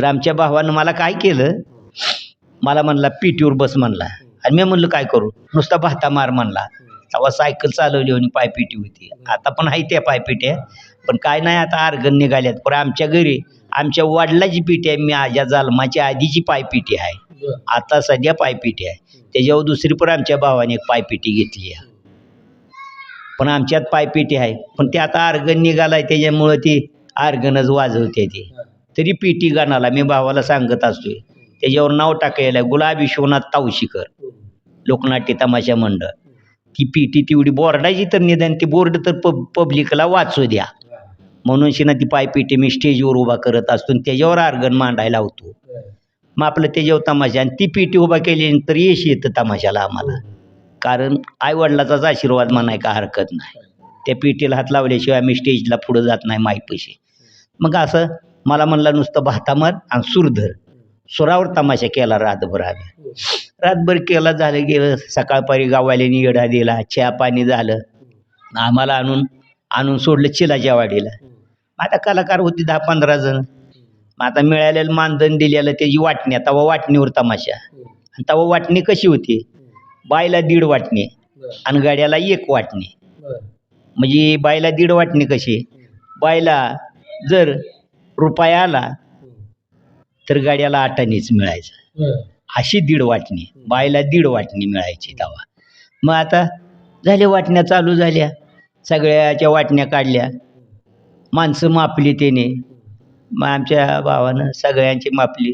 तर आमच्या भावानं मला काय केलं? मला म्हणला पिटीवर बस म्हणला. आणि मी म्हणलं काय करू? नुसता भाता मार म्हणला. तेव्हा सायकल चालवली आणि पायपिटी होती. आता पण आहे त्या पायपिट्या पण काय नाही आता अर्गण निघाल्यात. पण आमच्या घरी आमच्या वडिलाची पिठी आहे माझ्या जन्माच्या आधीची पायपिटी आहे. आता सध्या पायपिटी आहे. त्याच्यावर दुसरी पण आमच्या भावाने एक पायपिटी घेतली आहे. पण आमच्यात पायपिटी आहे. पण ते आता अर्गण निघालाय त्याच्यामुळं ती अर्गणच वाजवते ती. तरी पिटी गाणाला मी भावाला सांगत असतोय त्याच्यावर नाव टाकायला आहे गुलाबी शिवनाथ तावशीकर लोकनाट्य तमाशा मंडळ. ती पिटी तेवढी बोर्डाची तर निदान ती बोर्ड तर पब पब्लिकला वाचू द्या. म्हणून शिना ती पायपिटी मी स्टेजवर उभा करत असतो आणि त्याच्यावर आर्गन मांडायला होतो मग आपलं त्याच्यावर तमाशा आणि ती पीटी उभा केल्यानंतर यश येतं तमाशाला आम्हाला. कारण आईवडिलाचाच आशीर्वाद म्हणाय का हरकत नाही. त्या पिटीला हात लावल्याशिवाय आम्ही स्टेजला पुढं जात नाही माईपशी मग असं मला म्हणला नुसतं भातामार आणि सुरधर सुरावर तमाशा केला रातभर आम्ही. रातभर केला झालं गेलं. सकाळपारी गावाल्याने येडा दिला चहा पाणी झालं. आम्हाला आणून आणून सोडलं चिलाच्या वाडीला. मग आता कलाकार होती दहा पंधरा जण. मग आता मिळालेलं मानधन दिलेलं त्याची वाटणी तेव्हा वाटणीवर तमाशा. आणि तेव्हा वाटणी कशी होती? बायला दीड वाटणी आणि गाड्याला एक वाटणी. म्हणजे बायला दीड वाटणी कशी? बायला जर रुपया आला तर गाड्याला आठानीच मिळायचं. अशी दीड वाटणी. बायला दीड वाटणी मिळायची तेव्हा. मग आता झाल्या वाटण्या चालू झाल्या. सगळ्याच्या वाटण्या काढल्या. माणसं मापली त्याने. मग आमच्या भावानं सगळ्यांची मापली.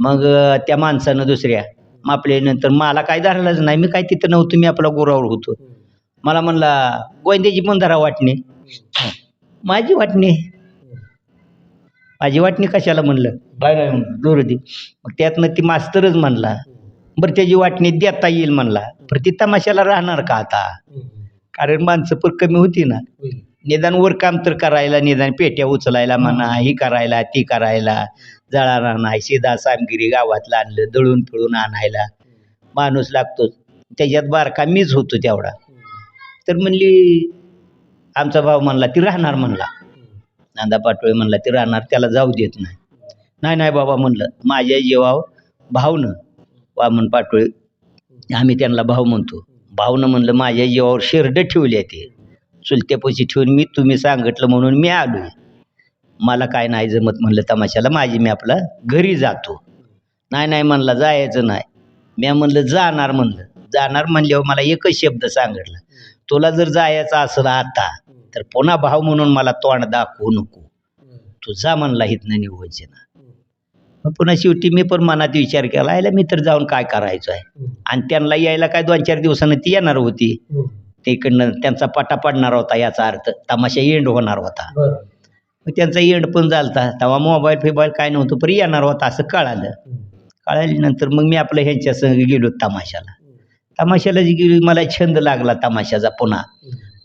मग त्या माणसानं दुसऱ्या मापल्यानंतर मला काय धरलंच नाही. मी काय तिथं नव्हतं. मी आपला गोरावर होतो. मला म्हणला गोंद्याची पण धरा वाटणी. माझी वाटणी? माझी वाटणी कशाला म्हणलं? बाय दूर दे. मग त्यातनं ती मास्तरच म्हणला बरं त्याची वाटणी देता येईल म्हणला. बरं ती तमाशाला राहणार का आता? कारण माणसं पण कमी होती ना. निदान वर काम तर करायला निदान पेट्या उचलायला म्हणा ही करायला ती करायला जळा राहणार शिदा सामगिरी गावातलं आणलं दळून फिळून आणायला. माणूस लागतोच त्याच्यात बारका मीच होतो तेवढा. तर म्हणली आमचा भाऊ म्हणला ती राहणार म्हणला. नांदा पाटोळे म्हणला ते राहणार त्याला जाऊ देत नाही. नाही नाही बाबा म्हणलं. माझ्या जीवाव भावनं वामन पाटोळे आम्ही त्यांना भाऊ म्हणतो. भावनं म्हणलं माझ्या जीवावर शेरडं ठेवले ते. चुलत्यापाशी ठेवून मी तुम्ही सांगितलं म्हणून मी आलो मला काय नाही जमत म्हणलं तमाशाला. माझी मी आपला घरी जातो. नाही नाही म्हणला. जायचं नाही. मी म्हणलं जाणार म्हणलं. जाणार म्हणल्यावर मला एकच शब्द सांगितलं. तुला जर जायचं असलं आता तर पुन्हा भाव म्हणून मला तोंड दाखवू नको. तू जा म्हणला इथनं निघूनचे ना मग पुन्हा शेवटी मी पण मनात विचार केला यायला मी तर जाऊन काय करायचं आहे? आणि त्यांना यायला काय दोन चार दिवसानं ती येणार होती. तिकडनं त्यांचा पटा पडणार होता याचा अर्थ तमाशा एंड होणार होता. मग त्यांचा एंड पण झालता. तेव्हा मोबाईल फिबाईल काय नव्हतं पण येणार होता असं कळालं. कळाल्यानंतर मग मी आपलं ह्यांच्या संग गेलो तमाशाला. तमाशाला जी गेलो मला छंद लागला तमाशाचा पुन्हा.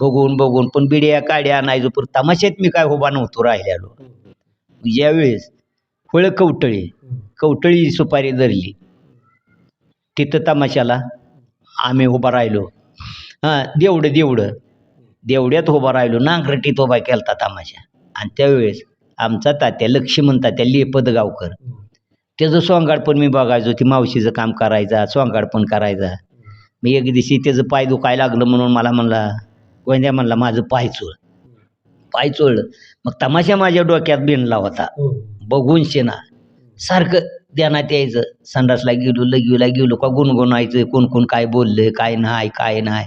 बघून बघून. पण बिड्या काड्या पण तमाशात मी काय उभा नव्हतो राहिलेलो. ज्यावेळेस फळ कवटळी कवटळी सुपारी धरली. तिथं तमाशाला आम्ही उभा राहिलो. हां देवडं देवडं. देवड्यात उभा राहिलो. नांगरटीत उभा केलता तमाशा. आणि त्यावेळेस आमचा तात्या लक्ष्मण तात्या लेपद गावकर. त्याचं सोंगाड पण मी बघायचो. ती मावशीचं काम करायचा सोंगाड पण करायचा. मी एक दिवशी त्याचं पाय दुखायला लागलं म्हणून मला म्हणला गोंद्या म्हणला माझं पाय चोळ. पाय चोळलं. मग तमाशा माझ्या डोक्यात बिनला होता. बघून शेना सारखं ध्यानात यायचं. संडासला गेलो लगीला गेलो का गुणगुणायचं कोण कोण काय बोललं काय नाही काय नाही.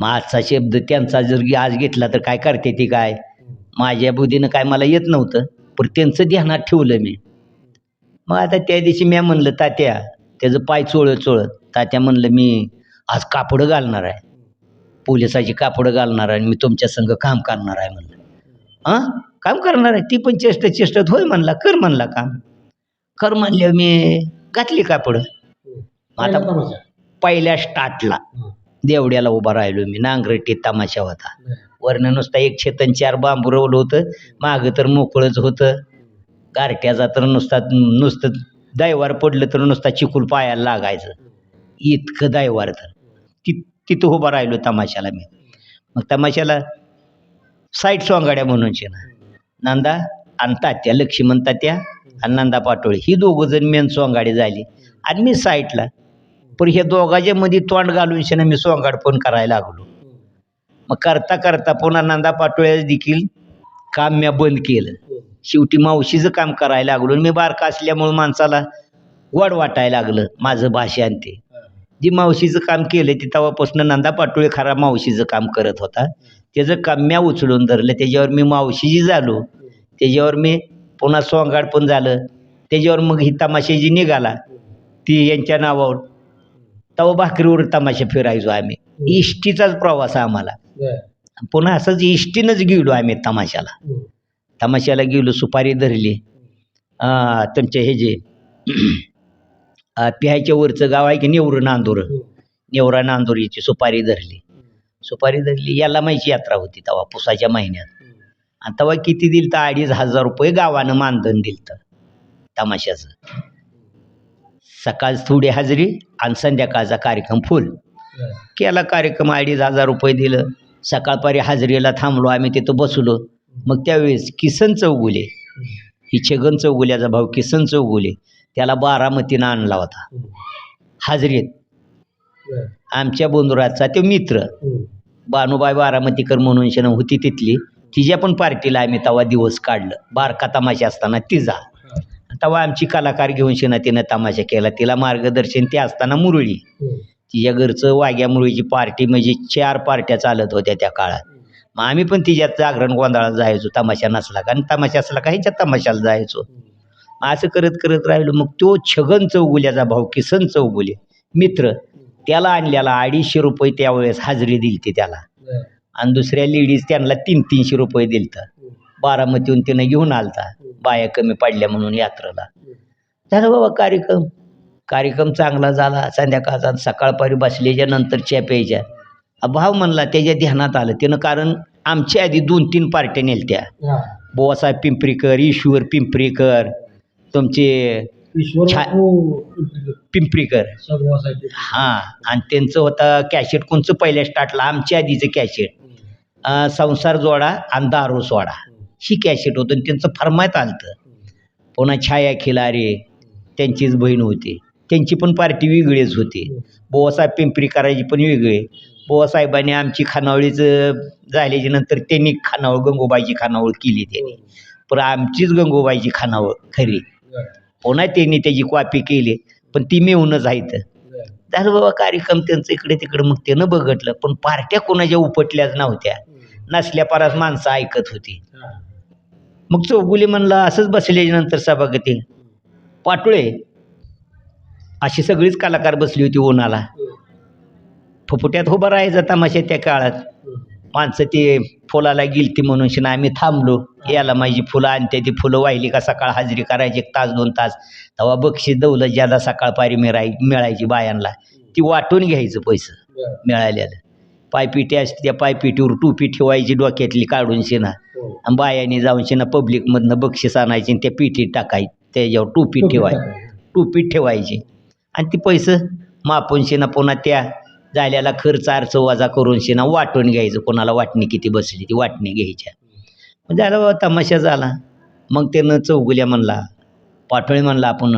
मग आजचा शब्द त्यांचा जर आज घेतला तर काय करते ती काय? माझ्या बुद्धीनं काय मला येत नव्हतं पण त्यांचं ध्यानात ठेवलं मी. मग आता त्या दिवशी मी म्हणलं तात्या त्याचं पाय चोळत चोळत. तात्या म्हणलं मी आज कापडं घालणार आहे. पोलिसाची कापडं घालणार आहे आणि मी तुमच्या संग काम करणार आहे म्हणलं. हां? काम करणार आहे? ती पण चेष्ट चेष्टत होय म्हणला कर म्हणला काम. कर म्हणल्यावर मी घातली कापडं. आता पहिल्या स्टार्टला. देवड्याला उभा राहिलो मी नांगरटीत तमाशा होता. वरनं नुसता एक छेतन चार बांबू रवलं होतं. मागं तर मोकळंच होतं. गारट्याचा तर नुसता नुसतं दैवार पडलं तर नुसता चिकूल पायाला लागायचं. इतकं दैवार तर. ति तिथं उभा राहिलो तमाशाला मी. मग तमाशाला साईड सोंगाड्या म्हणून ना नंदा आणि तात्या लक्ष्मण तात्या आणि नंदा पाटोळे. ही दोघं जण मेन सोंगाडी झाली. आणि मी साईडला पण ह्या दोघाच्या मध्ये तोंड घालून शेणं मी सोंगाड पण करायला लागलो. मग करता करता पुन्हा नंदा पाटोळे देखील काम म्या बंद केलं. शेवटी मावशीचं काम करायला लागलो आणि मी बारका असल्यामुळं माणसाला वड वाटायला लागलं. माझं भाषण ते. जी मावशीचं काम केलं ते तेव्हापासून नंदा पाटोळे खरा मावशीचं काम करत होता. त्याचं काम म्या उचलून धरलं. त्याच्यावर मी मावशीची झालो. त्याच्यावर मी पुन्हा सोंगाड पण झालं. त्याच्यावर मग ही तमाशा जी निघाला ती यांच्या नावावर. तेव्हा भाकरीवर तमाशा फिरायचो आम्ही. इष्टीचाच प्रवास आम्हाला. पुन्हा असंच इष्टीनंच गेलो आम्ही तमाशाला. तमाशाला गेलो सुपारी धरली. तुमचे हे जे पिहायच्या वरचं गाव आहे की नेवर नांदूर? नेवरा नांदुरीची सुपारी धरली. सुपारी धरली याला माहिती यात्रा होती तेव्हा पुसाच्या महिन्यात. आणि तेव्हा किती दिल तर अडीच हजार रुपये गावानं मानधन दिलं तर तमाशाचं. सकाळ थोडी हजेरी आणि संध्याकाळचा कार्यक्रम फुल केला कार्यक्रम अडीच हजार रुपये दिलं. सकाळपारी हाजरीला थांबलो आम्ही तिथं बसलो. मग त्यावेळेस किसन चौगुले ही छगन चौगुल्याचा भाऊ किसन चौगुले त्याला बारामतीनं आणला होता. हाजरीत. आमच्या बोंदुराचा तो मित्र. बानुबाई बारामतीकर म्हणून शेण होती तिथली. तिच्या पण पार्टीला आम्ही तेव्हा दिवस काढलं. बारका तमाशा असताना तिचा. तेव्हा आमची कलाकार घेऊन शेणा तिनं तमाशा केला. तिला मार्गदर्शन ते असताना मुरळी. तिच्या घरचं वाघ्या मुरळीची पार्टी म्हणजे चार पार्ट्या चालत होत्या त्या काळात. मग आम्ही पण तिच्यात जागरण गोंधळात जायचो. तमाशा नसला का? आणि तमाशा असला का? ह्याच्या तमाशाला जायचो. असं करत करत राहिलो. मग तो छगन चौगुल्याचा भाऊ किसन चौगुले मित्र त्याला आणलेला अडीचशे रुपये त्यावेळेस हाजरी दिलती त्याला. आणि दुसऱ्या लेडीज त्यांना तीन तीनशे रुपये दिलतं. बारामतीहून तिनं घेऊन आलता. बाया कमी पडल्या म्हणून यात्रेला. झालं बाबा कार्यक्रम. कार्यक्रम चांगला झाला. संध्याकाळचा सकाळपारी बसल्याच्या नंतर च्या प्यायच्या. भाव म्हणला त्याच्या ध्यानात आलं. त्यानं कारण आमच्या आधी दोन तीन पार्ट्या नेलत्या. बोवासाहेब पिंपरीकर ईश्वर पिंपरीकर तुमचे छा- पिंपरीकर. हां आणि त्यांचं होतं कॅशेट कोणचं पहिल्या स्टार्टला आमच्या आधीचं कॅशेट अं, संसार जोडा आणि दारू सोडा. ही कॅशेट होतं आणि त्यांचं फरमायत आलतं. पुन्हा छाया खिलारे त्यांचीच बहीण होती. त्यांची पण पार्टी वेगळीच होती. बोवासाहेब पिंपरीकराची पण वेगळी. बोवासाहेबांनी आमची खानावळीचं झाल्याच्यानंतर त्यांनी खानावळ गंगोबाईची खानावळ केली त्यांनी. पण आमचीच गंगोबाईची खानावळ खरी. पुन्हा त्यांनी त्याची कॉपी केली पण ती मिळूनच आहेत झालं बाबा कार्यक्रम त्यांचं इकडे तिकडे मग त्यानं बघितलं पण पार्ट्या कोणाच्या उपटल्याच नव्हत्या. नसल्या परास माणसं ऐकत होती. मग चौगुले म्हणला असंच बसल्याच्या नंतर सभागती. पाटोळे अशी सगळीच कलाकार बसली होती उन्हाला. फुफुट्यात उभं राहायचं तमाशा त्या काळात. माणसं ते फुलाला गेलती म्हणून शिना आम्ही थांबलो. याला माझी फुलं आणते ती फुलं वाहिली का सकाळ हजेरी करायची एक तास दोन तास. तेव्हा बक्षीस दौलत ज्यादा सकाळपारी मिळाय मिळायची बायांना. ती वाटून घ्यायचं पैसं मिळालेलं पायपिटी असते त्या पायपिटीवर टोपी ठेवायची डोक्यातली काढून शिना आणि बायाने जाऊन शिना पब्लिकमधनं बक्षीस आणायची आणि त्या पिठीत टाकायची त्याच्यावर टोपी ठेवायची टोपीत ठेवायची. आणि ती पैसं मापून शिना पुन्हा त्या झाल्याला खर्च अर्च वजा करून शिना वाटून घ्यायचं. कोणाला वाटणी किती बसली ती वाटणी घ्यायच्या मग झालं बाबा तमाशा झाला. मग त्यानं चौगुल्या म्हणला पाटोळे म्हणला आपण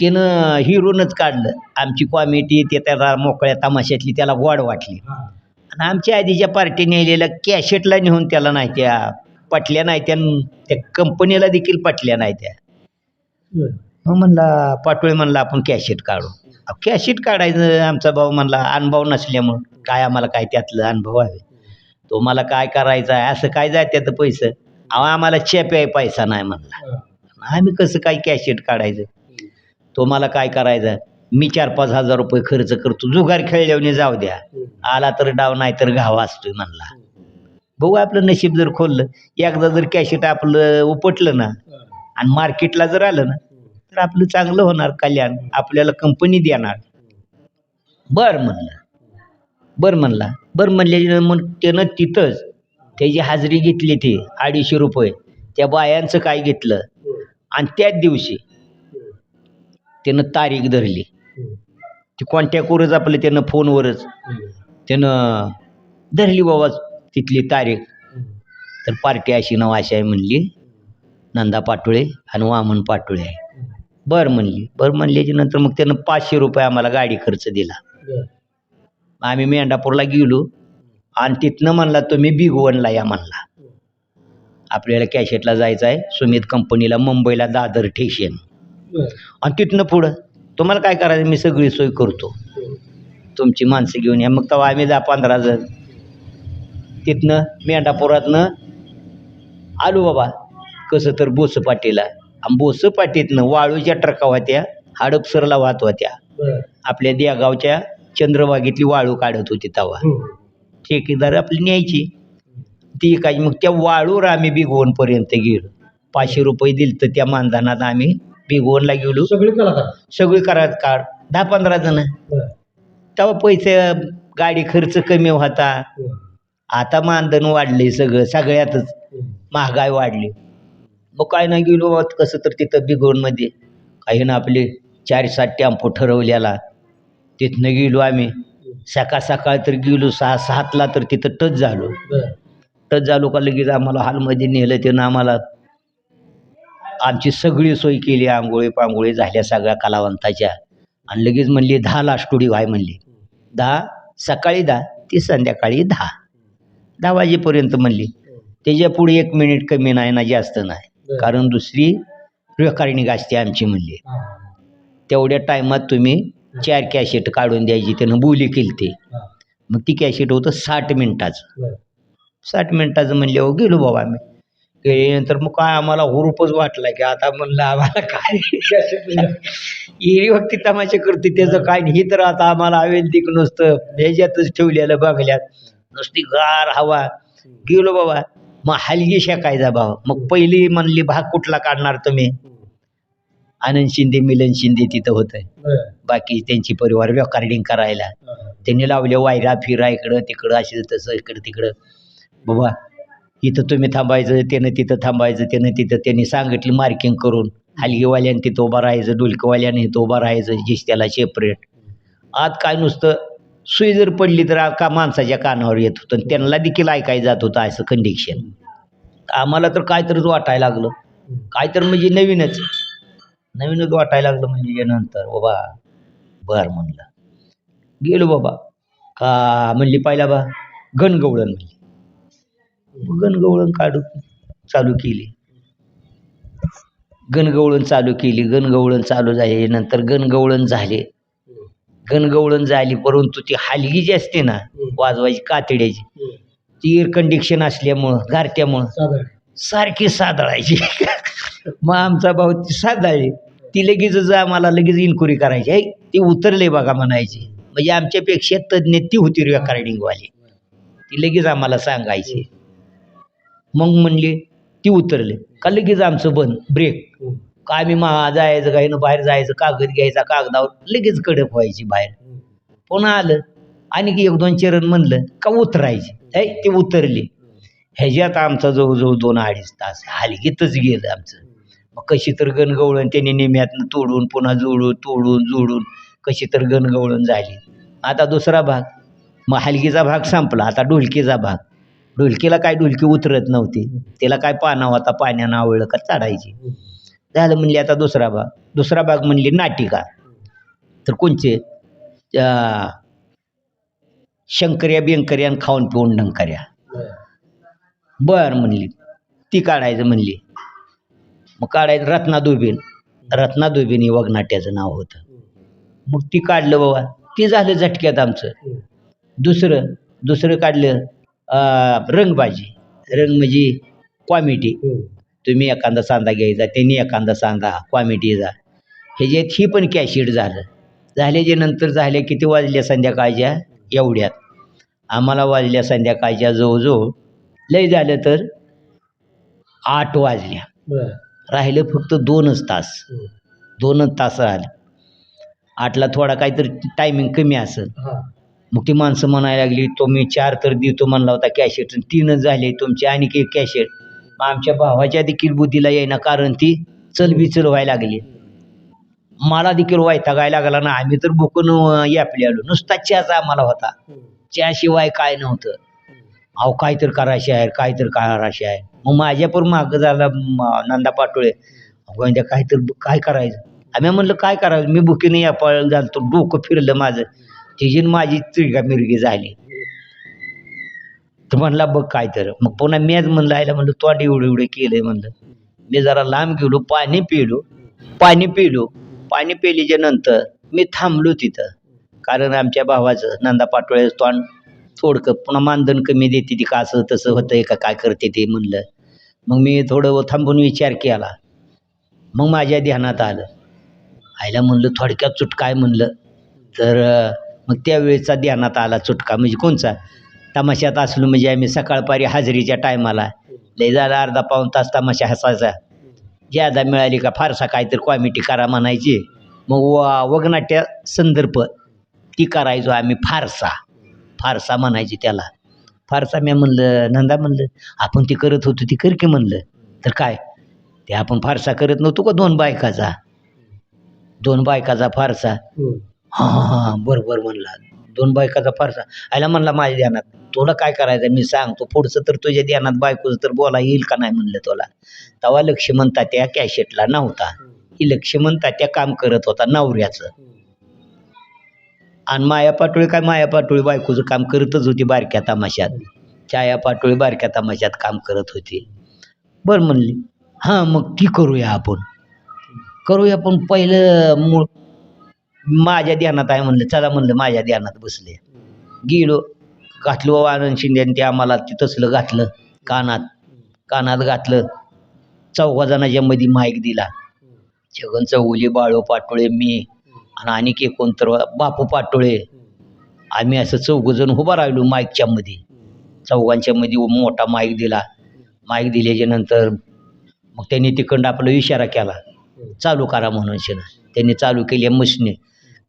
त्यानं हिरोनच काढलं. आमची कॉमेडी ते त्याला मोकळ्या तमाशातली त्याला गोड वाटली. आणि आमच्या आधीच्या पार्टी नेलेल्या कॅशेटला नेऊन त्याला नाही त्या पटल्या नाही त्या त्या कंपनीला देखील पटल्या नाही त्या. मग म्हणला पाटोळे म्हणला आपण कॅशेट काढू. कॅशेट काढायचं आमचा भाऊ म्हणला अनुभव नसल्यामुळं काय आम्हाला काय त्यातलं अनुभव आहे? तो मला काय करायचं आहे असं काय जाय त्याचं पैसे? अहो आम्हाला चेप्या पैसा नाही म्हणला. आम्ही कसं काय कॅशेट काढायचं? तो मला काय करायचं? मी चार पाच हजार रुपये खर्च करतो. जुगार खेळल्याने जाऊ द्या. आला तर डाव नाही तर घावा असतोय म्हणला. बघू आपलं नशीब जर खोललं एकदा जर कॅशेट आपलं उपटलं ना आणि मार्केटला जर आलं ना तर आपलं चांगलं होणार कल्याण. आपल्याला कंपनी देणार. बर म्हणलं. बर म्हणला. बर म्हणले मग त्यानं तिथंच त्याची हाजरी घेतली ती अडीचशे रुपये त्या बायांचं काय घेतलं? आणि त्याच दिवशी त्यानं तारीख धरली. ती कॉन्टॅक्टवरच आपलं त्यानं फोनवरच त्यानं धरली बाबा तिथली तारीख. तर पार्टी अशी नाव अशी आहे म्हणली. नंदा पाटोळे आणि वामन पाटोळे. आहे बरं म्हणली. बरं म्हणल्याच्या नंतर मग त्यानं पाचशे रुपये आम्हाला गाडी खर्च दिला. आम्ही मेंढापूरला गेलो. आणि तिथनं म्हणला तुम्ही बिगवनला या म्हणला. आपल्याला कॅशेटला जायचं आहे. सुमित कंपनीला मुंबईला दादर ठेशन. आणि तिथनं पुढं तुम्हाला काय करायचं? मी सगळी सोय करतो. तुमची माणसं घेऊन या. मग तेव्हा आम्ही जा पंधरा जण. तिथनं मेंढापुरातनं आलो बाबा. कसं तर बोसपाटीला आणि बोसपाटीतनं वाळूच्या ट्रका होत्या हडपसरला वाहत होत्या. आपल्या देगावच्या चंद्रबागेतली वाळू काढत होती तवा ठेकेदार आपली न्यायची. ती काय मग त्या वाळूवर आम्ही बिगवणपर्यंत गेलो. पाचशे रुपये दिल तर त्या मानधनात आम्ही बिगवणला गेलो. सगळे कलाकार? सगळी करा काढ. दहा पंधरा जण. तेव्हा पैसे गाडी खर्च कमी होता. आता मानधन वाढले सगळं. सगळ्यातच महागाई वाढली. मग काय नाही गेलो कसं तर तिथं बिगोनमध्ये काही ना आपले चार सात टेम्पो ठरवलेला. तिथनं गेलो आम्ही. सकाळ सकाळ तर गेलो सहा सातला तर तिथं टच झालो. टच झालो का लगेच आम्हाला हॉलमध्ये नेलं त्यानं आम्हाला. आमची सगळी सोय केली आंघोळी पांघोळी झाल्या सगळ्या कलावंताच्या. आणि लगेच म्हणली दहाला स्टुडिओ आहे म्हणली. दहा? सकाळी दहा ती संध्याकाळी दहा. दहा वाजेपर्यंत म्हणली. त्याच्या पुढे एक मिनिट कमी नाही ना जास्त नाही. कारण दुसरी रेकॉर्डिंग असते आमची म्हणली. तेवढ्या टायमात तुम्ही चार कॅसेट काढून द्यायची त्यानं बोली केली ते मग ती कॅसेट होतं साठ मिनिटाचं. साठ मिनिटाचं म्हणले हो गेलो बाबा आम्ही. गेल्यानंतर मग काय आम्हाला हुरूपच वाटला की आता म्हणलं आम्हाला काय हिरी वक्ती तमाशा करते त्याचं काय नाही. ही तर आता आम्हाला हवेल तिक नुसतं. ह्याच्यातच ठेवलेलं बघल्यात नुसती गार हवा. गेलो बाबा. मग हलगी शेकायचा भाव मग पहिली म्हणली भाग कुठला काढणार तुम्ही? आनंद शिंदे मिलन शिंदे तिथं होतं. बाकी त्यांची परिवार रेकॉर्डिंग करायला. त्यांनी लावले वायरा फिरा इकडं तिकडं असे तसं इकडं तिकडं. बाबा इथं तुम्ही थांबायचं त्यानं तिथं थांबायचं त्यानं तिथं त्यांनी सांगितली मार्किंग करून. हलगीवाल्यानं तिथं उभं राहायचं डुलकवाल्यानं इथं उभं राहायचं जिस्त्याला सेपरेट आत काय नुसतं सुई जर पडली तर का माणसाच्या कानावर येत होतं. आणि त्यांना देखील ऐकायला जात होतं असं कंडिशन आम्हाला तर काय तरच वाटायला लागलं. काय तर म्हणजे नवीनच. नवीनच वाटायला लागलं म्हणजे नंतर बाबा बर म्हणलं. गेलो बाबा. का म्हणली पाहिला बा गणगवळण म्हणली. गणगवळण काढू चालू केली. गणगवळण चालू केली. गणगवळण चालू झाली. नंतर गणगवळण झाले. गणगवळण झाली परंतु ती हलगी जी असते ना वाजवायची कातड्याची ती एअर कंडिक्शन असल्यामुळं गारत्यामुळं सारखी सादळायची. मग आमचा भाऊ ती सादळली ती लगेचच आम्हाला लगेच इन्क्वायरी करायची. "ऐ, ती उतरले बघा म्हणायची. म्हणजे आमच्यापेक्षा तज्ज्ञ ती होती रेकॉर्डिंगवाली ती लगेच आम्हाला सांगायची. मग म्हणले ती उतरले. का लगेच आमचं बंद ब्रेक का आम्ही मा जायचं काही ना बाहेर जायचं कागद घ्यायचा कागदावर लगेच कडक व्हायची बाहेर. पुन्हा आलं आणखी एक दोन चरण म्हणलं का उतरायची. ऐ ते उतरली. ह्याच्यात आमचा जवळजवळ दोन अडीच तास हलगीतच गेलं आमचं. मग कशी तर गणगवळण त्यांनी निम्यातनं तोडून पुन्हा जोडून तोडून जोडून कशी तर गणगवळण झाली. आता दुसरा भाग. मग हलगीचा भाग संपला. आता ढोलकीचा भाग. ढोलकीला काय ढोलकी उतरत नव्हती. तिला काय पाना होता पाण्यानं आवळलं का चढायची. झालं म्हणली आता दुसरा भाग. दुसरा भाग म्हणली नाटिका. तर कोणचे? शंकर्या बिंकर्या आणि खाऊन पिऊन डंकर्या. बर म्हणली. ती काढायचं म्हणली. मग काढायचं रत्ना दुबीन रत्ना दुबीन हे वगनाट्याचं नाव होतं. मग ती काढलं बाबा. ती झालं झटक्यात आमचं. दुसरं दुसरं काढलं रंगबाजी. रंग म्हणजे कॉमेडी. तुम्ही एखादा सांदा घ्यायचा त्यांनी एखादा सांदा कॉमेडीचा ह्याच्यात ही पण कॅशिड झालं. झाल्याच्यानंतर झाल्या किती वाजल्या संध्याकाळच्या? एवढ्यात. आम्हाला वाजल्या संध्याकाळच्या जवळजवळ लय झालं तर आठ वाजल्या. राहिलं फक्त दोनच तास. दोनच तास राहिले. आठला थोडा काहीतरी टायमिंग कमी असेल. मग ती माणसं म्हणायला लागली तुम्ही चार तर देतो म्हणला होता कॅशेट तीनच झाले तुमचे आणखी कॅशेट आमच्या भावाच्या देखील बुद्धीला येईना कारण ती चलबिचल व्हायला लागली. मला देखील वैतागायला लागला ना आम्ही तर बुकून यापले आलो. नुसता चहाच आम्हाला होता. चहाशिवाय काय नव्हतं. अहो काय तर करायचे आहे काय तर करायचे आहे. मग माझ्यापर मागं झाला नंदा पाटोळे. गोंद्या काय तर काय करायचं? आम्ही म्हणलं काय करायचं? मी बुकीने या पळ झालतो डोकं फिरलं माझं. तिची माझी तिरगा मिरगी झाली. तर म्हणला बघ काय तर. मग पुन्हा मीच म्हणलं आयला म्हणलं तोंड एवढं एवढं केलंय म्हणलं. मी जरा लांब गेलो पाणी पिलो पाणी पिलो. पाणी पिल्याच्या नंतर मी थांबलो तिथं. कारण आमच्या भावाचं नंदा पाटोळ्याचं तोंड थोडकं पुन्हा मानधन कमी देते ती का असं तसं होतंय का काय करते ते म्हणलं. मग मी थोडं थांबून विचार केला. मग माझ्या ध्यानात आलं. आईला म्हणलं थोडक्यात चुटका आहे म्हणलं. तर मग त्यावेळेचा ध्यानात आला चुटका. म्हणजे कोणचा? तमाशात असलो म्हणजे आम्ही सकाळपारी हाजरीच्या टायमाला लय झाला अर्धा पाऊण तास तमाशा हसायचा. ज्यादा मिळाली का फारसा काहीतरी कॉमिटी करा म्हणायची. मग वा वगनाट्य संदर्भ ती करायचो आम्ही फारसा. फारसा म्हणायची त्याला. फारसा मी म्हणलं नंदा म्हणलं आपण ती करत होतो ती कर की म्हणलं. तर काय? ते आपण फारसा करत नव्हतो का दोन बायकाचा? दोन बायकाचा फारसा? हां हां हां बरोबर म्हणला. दोन बायकाचा फारसा. आयला म्हणला माझ्या ध्यानात तुला काय करायचं मी सांग तू पुढचं तर तुझ्या ध्यानात बायकोचं तर बोला येईल का नाही? म्हणलं तुला. तेव्हा लक्ष्मण तात्या कॅशेटला नव्हता. ही लक्ष्मण तात्या काम करत होता नवऱ्याचं. आणि माया पाटोळी काय माया पाटोळी बायकोचं काम करतच होती बारक्या तमाशात. छाया पाटोळी बारक्या तमाशात काम करत होती. बरं म्हणली हां मग ती करूया आपण. करूया पण पहिलं मूळ माझ्या ध्यानात आहे म्हणलं चला म्हणलं माझ्या ध्यानात बसले. गेलो घातलो आनंद शिंदे ते आम्हाला ते तसलं घातलं कानात कानात घातलं. चौघा जणाच्या मध्ये माईक दिला. छगन चौगुली बाळू पाटोळे मी आणि आणिक एकोणतर बापू पाटोळे. आम्ही असं चौघजण उभा राहिलो माईकच्या मध्ये. चौघांच्या मध्ये मोठा माईक दिला. माईक दिल्याच्या नंतर मग त्यांनी तिकडं आपला इशारा केला. चालू करा म्हणून शेना त्यांनी चालू केली मशीने.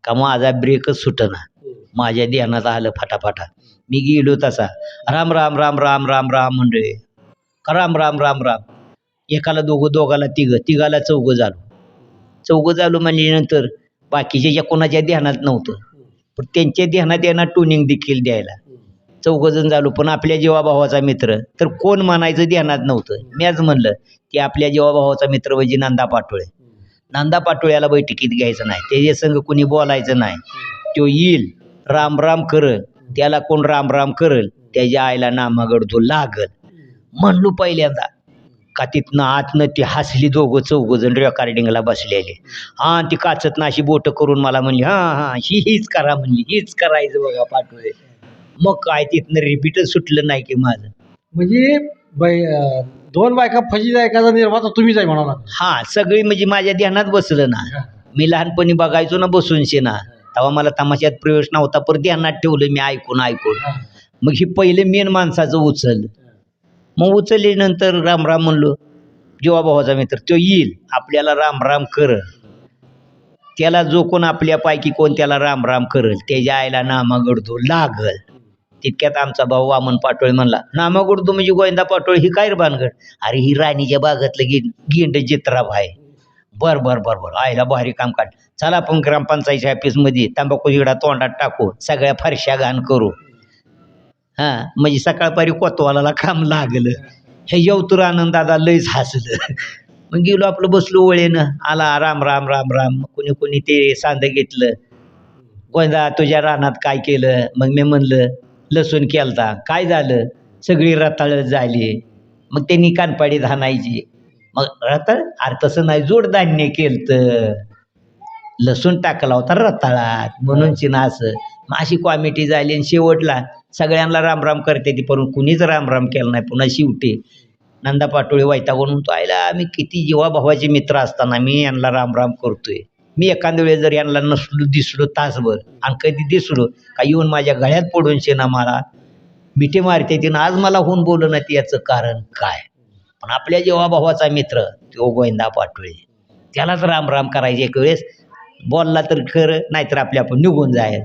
का माझा ब्रेकच सुटना. माझ्या ध्यानात आलं फाटाफाटा. मी गेलो तसा. राम राम राम राम राम राम मंडळी. का राम राम राम राम? एकाला दोघं दोघाला तिघं. तिघाला चौघं झालो. चौघं झालो म्हणजे नंतर बाकीच्या ज्या कोणाच्या ध्यानात नव्हतं. पण त्यांच्या ध्यानात यांना टुनिंग देखील द्यायला. चौघजण झालो. पण आपल्या जीवाभावाचा मित्र. तर कोण म्हणायचं ध्यानात नव्हतं. मीच म्हणलं की आपल्या जीवाभावाचा मित्र म्हणजे नंदा पाटोळे. नांदा पाटोळ्याला बैठकीत घ्यायचं नाही. त्याच्या संग कोणी बोलायचं नाही. तो येईल. राम राम करल. त्याला कोण राम राम करल? त्याच्या आईला नामागड तो लागल. म्हणलो पहिल्यांदा का तिथनं आतनं ती हसली दोघं चौघं जण रेकॉर्डिंगला बसलेले. हां ती काचत अशी बोटं करून मला म्हणली हां हां ही हीच करा म्हणली. हीच करायचं बघा पाठवले मग काय तिथनं रिपीटच सुटलं नाही की माझं. म्हणजे बाई दोन बायका फजीचा एखादा निर्माता तुम्हीच आहे म्हणाला? हां सगळी म्हणजे माझ्या ध्यानात बसलं ना. मी लहानपणी बघायचो ना बसून शेना. तेव्हा मला तमाशात प्रवेश नव्हता पण ध्यानात ठेवलं मी ऐकून ऐकून. मग ही पहिले मेन माणसाचं उचल. मग उचलल्यानंतर राम राम म्हणलो जीवाभावाचा मित्र तो येईल. आपल्याला राम राम कर त्याला जो कोण आपल्यापैकी कोण त्याला राम राम करल. त्याच्या आईला नामागडतो लागल. तितक्यात आमचा भाऊ वामन पाटोळे म्हणला नामागडतो म्हणजे गोविंदा पाटोळे ही काय भानगड? अरे ही राणीच्या बागातलं गे गेंड जित्राब आहे बर बर बर बर आईला भारी काम काढ. चला आपण ग्रामपंचायतच्या ऑफिसमध्ये तंबाखू जिडा तोंडात टाकू सगळ्या फारशा घाण करू. हां म्हणजे सकाळपारी कोतवालाला काम लागलं. हे यवतुर आनंदादा लयच हसलं. मग गेलो आपलं बसलो वळेनं आला राम राम राम राम कोणी कोणी ते सांद घेतलं. गोंदा तुझ्या रानात काय केलं? मग मी म्हणलं लसूण केलता. काय झालं? सगळी रताळ झाली. मग त्यांनी कानपाडी धानायची. मग रताळ? अरे तसं नाही जोडधान्य केलं लसूण टाकला होता रताळात म्हणून चिना असं. मग अशी क्वामिटी झाली आणि शेवटला सगळ्यांना रामराम करते ती पण कुणीच रामराम केला नाही पुन्हा शिवटे. नंदा पाटोळे वैतागून म्हणतो आयला आम्ही किती जीवाभावाचे मित्र असताना मी यांना रामराम करतोय. मी एखाद्या वेळेस जर यांना नसलो दिसलो तासभर आणि कधी दिसलो का येऊन माझ्या गळ्यात पडून शेना मला मिठी मारते तिनं आज मला होऊन बोलू नाही याचं कारण काय? पण आपल्या जेव्हा भावाचा मित्र तो गोविंदा पाटोळे त्यालाच राम राम करायचे एक वेळेस. बोलला तर खरं नाहीतर आपल्या आपण निघून जाईल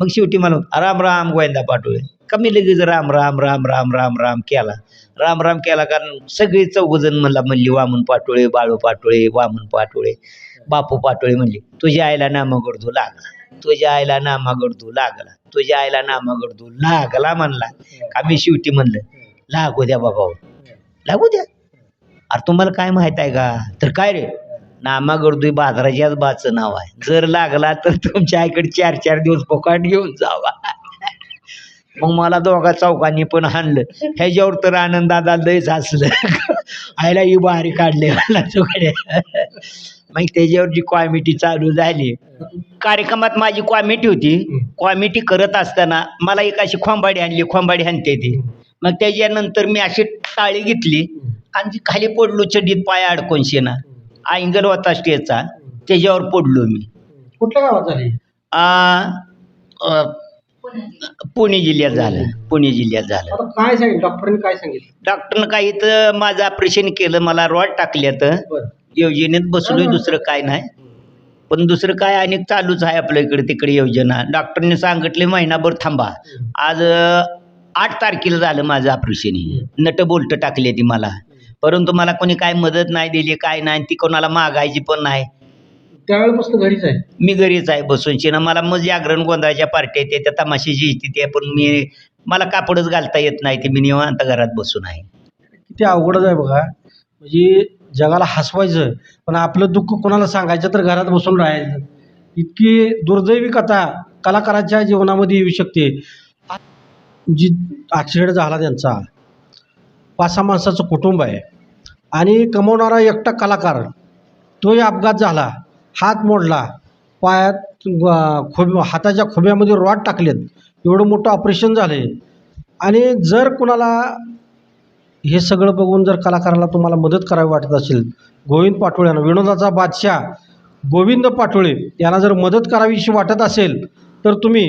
मग शेवटी मला राम राम गोविंदा पाटोळे. कमी लगेच राम राम राम राम राम राम केला. राम राम केला कारण सगळे चौघजण मला म्हणली वामन पाटोळे बाळू पाटोळे वामन पाटोळे. बापू पाटोळे म्हणले तुझ्या आईला नामागडदू लागला तुझ्या आईला नामागडदू लागला तुझ्या आईला नामागडदू लागला म्हणला. का मी शेवटी म्हणलं लागू द्या बाबा हो, लागू द्या. अरे तुम्हाला काय माहीत आहे का? तर काय रे? नामागडदू बाजाराच्याच बाचं नाव आहे. जर लागला तर तुमच्या आईकडे चार चार दिवस पोकाट घेऊन जावा. मग मला दोघा चौकांनी पण हाणलं. ह्याच्यावर तर आनंदादा लयच हसलं. आईला ही बारी काढले मला चौकड्या मग त्याच्यावर जी कॉमिटी चालू झाली कार्यक्रमात माझी कॉमिटी होती. कॉमिटी करत असताना मला एक अशी खोंबाडी आणली खोंबाडी आणते ती. मग त्याच्यानंतर मी अशी टाळी घेतली आणि ती खाली पडलो चड्डीत पाय अडकून शेना अँगल होता स्टेजचा त्याच्यावर पडलो मी. कुठल्या गावात झाली? आ, अ, पुणे जिल्ह्यात झालं. पुणे जिल्ह्यात झालं. आता काय सांगितलं? डॉक्टरांनी काय सांगितलं? डॉक्टरनं काही तर माझं ऑपरेशन केलं मला रॉड टाकल्यात. बरं. योजनेत बसलोय दुसरं काय नाही. पण दुसरं काय अनेक चालूच आहे आपल्या इकडे तिकडे योजना. डॉक्टरने सांगितले महिनाभर थांबा. आज आठ तारखेला झालं माझं ऑपरेशन. नट बोल्ट टाकली ती मला. परंतु मला कोणी काय मदत नाही दिली काय नाही ती कोणाला मागायची पण नाही. त्यावेळेपासून घरीच आहे? मी घरीच आहे बसून शिना मला मग जागरण गोंधळाच्या पार्ट्या येते त्या तमाशाची स्थिती आहे पण मी मला कापडच घालता येत नाही ते मी निवांत घरात बसून आहे. किती अवघडच आहे बघा. म्हणजे जगाला हसवायचं पण आपलं दुःख कोणाला सांगायचं तर घरात बसून राहायचं. इतकी दुर्दैवी कथा कलाकाराच्या जीवनामध्ये येऊ शकते. जी ॲक्सिडेंट झाला त्यांचा पाच सहा माणसाचं कुटुंब आहे. आणि कमवणारा एकटा कलाकार तोही अपघात झाला. हात मोडला. पायात खोब हाताच्या खोब्यामध्ये रॉड टाकलेत. एवढं मोठं ऑपरेशन झालं आहे आणि जर कुणाला हे सगळं बघून जर कलाकाराला तुम्हाला मदत करावी वाटत असेल गोविंद पाटोळे यांना विनोदाचा बादशाह गोविंद पाटोळे यांना जर मदत करावीशी वाटत असेल तर तुम्ही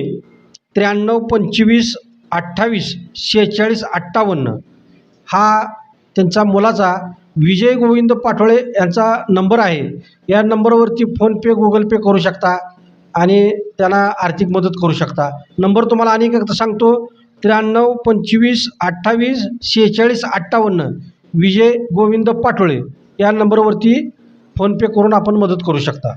त्र्याण्णव पंचवीस अठ्ठावीस शेहेचाळीस अठ्ठावन्न हा त्यांचा मुलाचा विजय गोविंद पाटोळे यांचा नंबर आहे. या नंबरवरती फोनपे गुगल पे करू शकता आणि त्यांना आर्थिक मदत करू शकता. नंबर तुम्हाला अनेक एकदा सांगतो. त्र्याण्णव पंचवीस अठ्ठावीस सेहेचाळीस अठ्ठावन्न विजय गोविंद पाटोळे या नंबरवरती फोनपे करून आपण मदत करू शकता.